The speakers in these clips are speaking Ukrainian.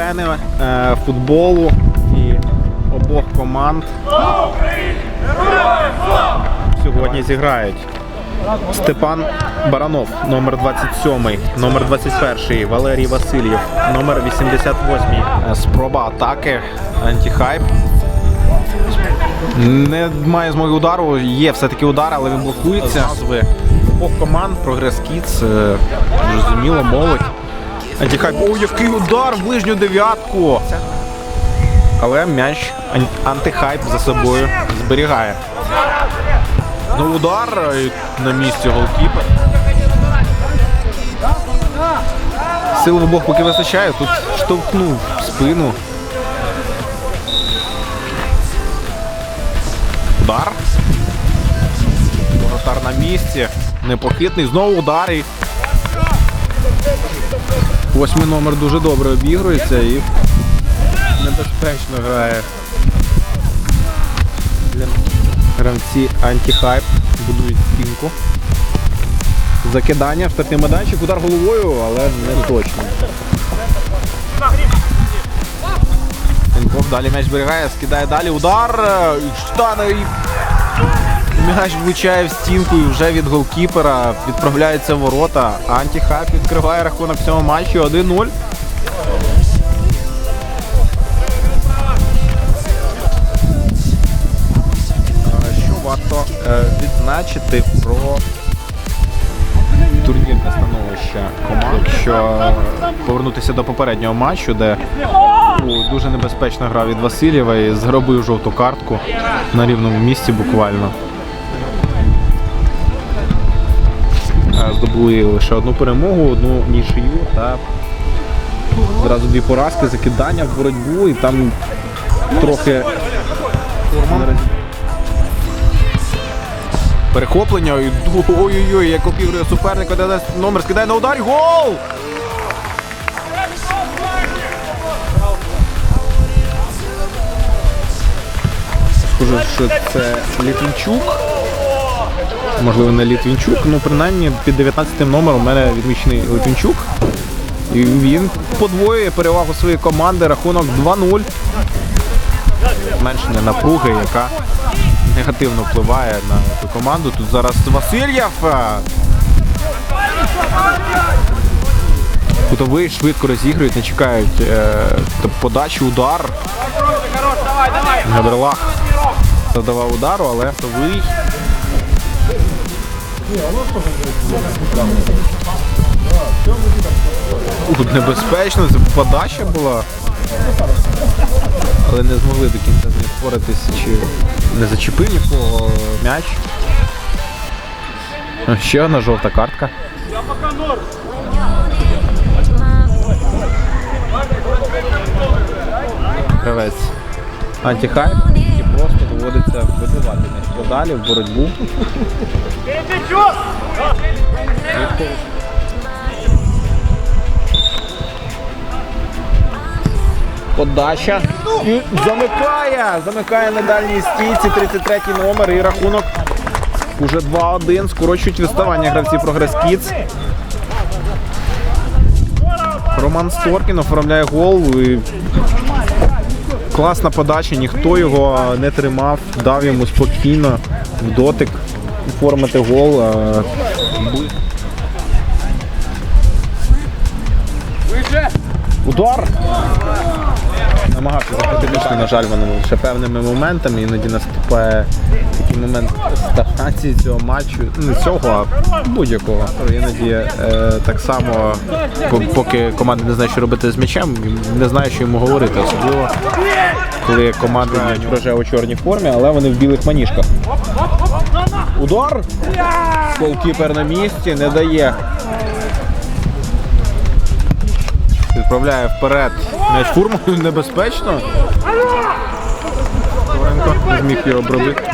Фени е, футболу і обох команд сьогодні зіграють. Степан Баранов, номер 27, номер 21, Валерій Васильєв, номер 88. Е, Спроба атаки, антихайп. Не має змоги удару, є все-таки удар, але він блокується. Назви обох команд, прогрес Кіц, е, зрозуміло, молодь. Антихайп. О, який удар в ближню дев'ятку. Але м'яч антихайп за собою зберігає. Ну, удар е, на місці голкіпер. Сил в обох поки вистачає, тут штовхнув спину. Удар. Воротар на місці. Непохитний. Знову удар. І... Восьмий номер дуже добре обігрується і небезпечно грає. Гравці антихайп будують стінку. Закидання, штатний майданчик, удар головою, але не точно. Пінков далі м'яч зберігає, скидає далі удар. і Штана і м'яч влучає в стінку і вже від голкіпера відправляється в ворота. Антихайп відкриває рахунок в цьому матчі 1-0. Е, Що варто е, відзначити про турнірне становище команд, що повернутися до попереднього матчу, де дуже небезпечна гра від Васильєва і зробив жовту картку на рівному місці буквально. Здобули лише одну перемогу, одну нічию та зразу дві поразки, закидання в боротьбу і там трохи Перехоплення. Ой-ой-ой, як обігрує суперника, де номер скидає на удар. Гол! Схоже, що це Літвінчук. Можливо, не Літвінчук, ну принаймні під 19 номером у мене відмічений Литвінчук. І він подвоює перевагу своєї команди, рахунок 2-0. Зменшення напруги, яка негативно впливає на цю команду. Тут зараз Васильєв. Кутовий швидко розігрують, не чекають е, подачі, удар. Габрилах задавав удару, але кутовий. Тут небезпечно, це подача була. Але не змогли до кінця з ним впоратись, чи не зачепив нікого м'яч. Ще одна жовта картка. Гравець антихайп просто доводиться вибивати м'яч подалі в боротьбу. Подача. І замикає! Замикає на дальній стійці 33 номер і рахунок уже 2-1. Скорочують відставання гравців Прогрес Кіц. Роман Сторкін оформляє гол. І класна подача, ніхто його не тримав, дав йому спокійно в дотик оформити гол. Е, бу- Удар! намагався захопити, на жаль, воно лише певними моментами. Іноді наступає такий момент стагнації цього матчу. Не цього, а будь-якого. Іноді е, так само, поки команда не знає, що робити з м'ячем, не знає, що йому говорити. Особливо, коли команда в рожево-чорній формі, але вони в білих маніжках. Удар! Голкіпер на місці, не дає Відправляє вперед м'яч фурмою небезпечно. Не зміг його обробити.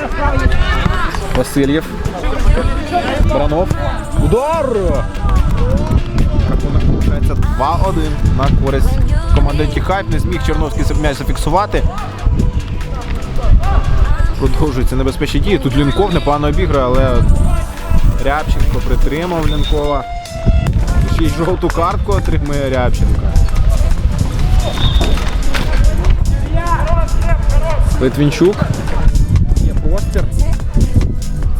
Васильєв. Баранов. Удар! Рахунок виходить 2-1 на користь команди Тіхайп. Не зміг Черновський м'яч зафіксувати. Продовжуються небезпечні дії. Тут Лінков непогано обіграє, але Рябченко притримав Лінкова. Ще й жовту картку отримує Рябченко. Литвінчук. Є простір.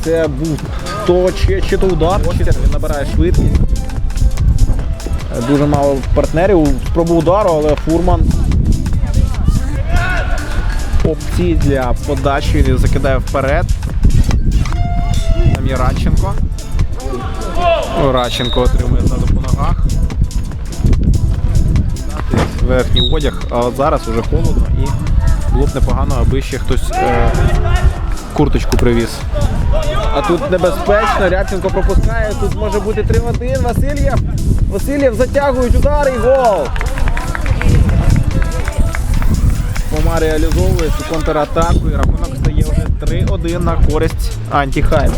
Це був то чи, чи то удар. Простір. Він набирає швидкість. Дуже мало партнерів. Спроба удару, але фурман. Опції для подачі він закидає вперед. Там є Радченко. Радченко отримує ззаду по ногах. Верхній одяг, а от зараз уже холодно і було б непогано, аби ще хтось е, курточку привіз. А тут небезпечно, Рябченко пропускає, тут може бути 3-1. Васильєв. Васильєв затягують удар і гол. Фома реалізовує цю контратаку і рахунок стає вже 3-1 на користь антихайп.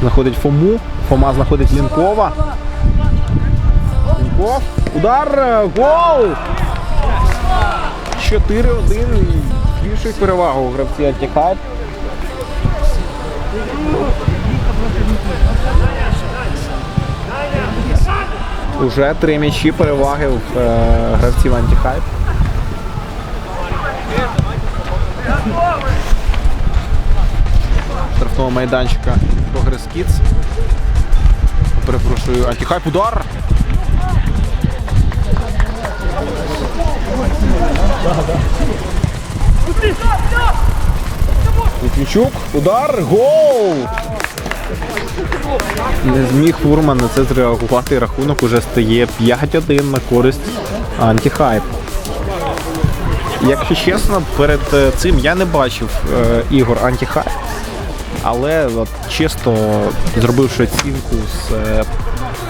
Знаходить Фому. Фома знаходить Лінкова. Лінков. Удар. е, Гол! 4-1. Більшою перевагу у гравці Антихайп. Уже три м'ячі переваги в е, гравців Антихайп. Штрафного майданчика Кітс. Перепрошую, антихайп удар. Литвінчук, удар, гол! Не зміг Фурман на це зреагувати. Рахунок уже стає 5-1 на користь антихайп. Якщо чесно, перед е, цим я не бачив е, ігор антихайп. Але от, чисто зробивши оцінку з е,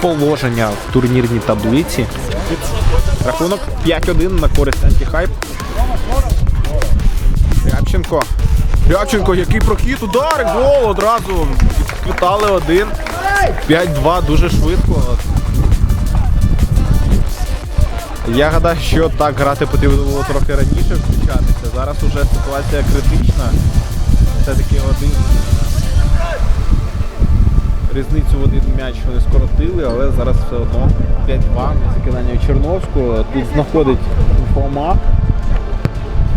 положення в турнірній таблиці, рахунок 5-1 на користь антихайп. Рябченко. Рябченко, який прохід, удар, гол одразу. Відквітали один. 5-2 дуже швидко. Я гадаю, що так грати потрібно було трохи раніше включатися. Зараз уже ситуація критична. Все-таки один. Різницю в один м'яч вони скоротили, але зараз все одно 5-2 закидання Черновського. Тут знаходить Фома.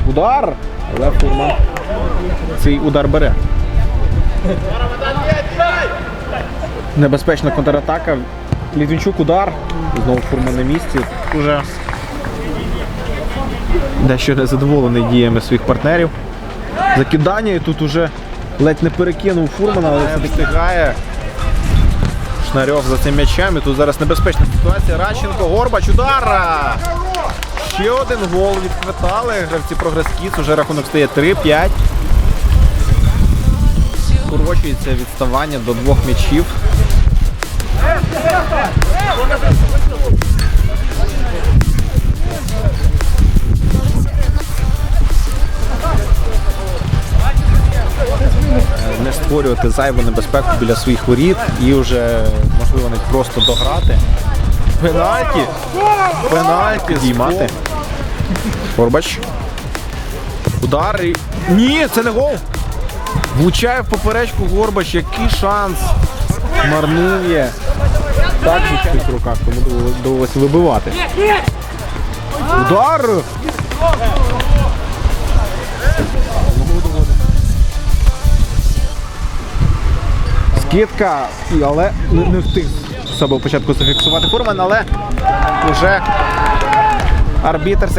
Удар! Але Фурман цей удар бере. Небезпечна контратака. Літвінчук удар. Знову Фурман на місці. Уже дещо незадоволений діями своїх партнерів. Закидання і тут уже ледь не перекинув Фурмана, але все встигає. Шнарьов за цим м'ячем. І тут зараз небезпечна ситуація. Радченко, Горбач, удар! Ще один гол відквитали. Гравці прогрес Кіц. Уже рахунок стає 3-5. Скорочується відставання до двох м'ячів. Створювати зайву небезпеку біля своїх воріт і вже можливо навіть просто дограти. Пенальті! Пенальті діймати. Горбач. Удар. Ні, це не гол! Влучає в поперечку Горбач, який шанс марнує. Так, в руках, тому довелося вибивати. Удар! Скидка, але не, не встиг себе початку зафіксувати Фурман, але вже арбітер.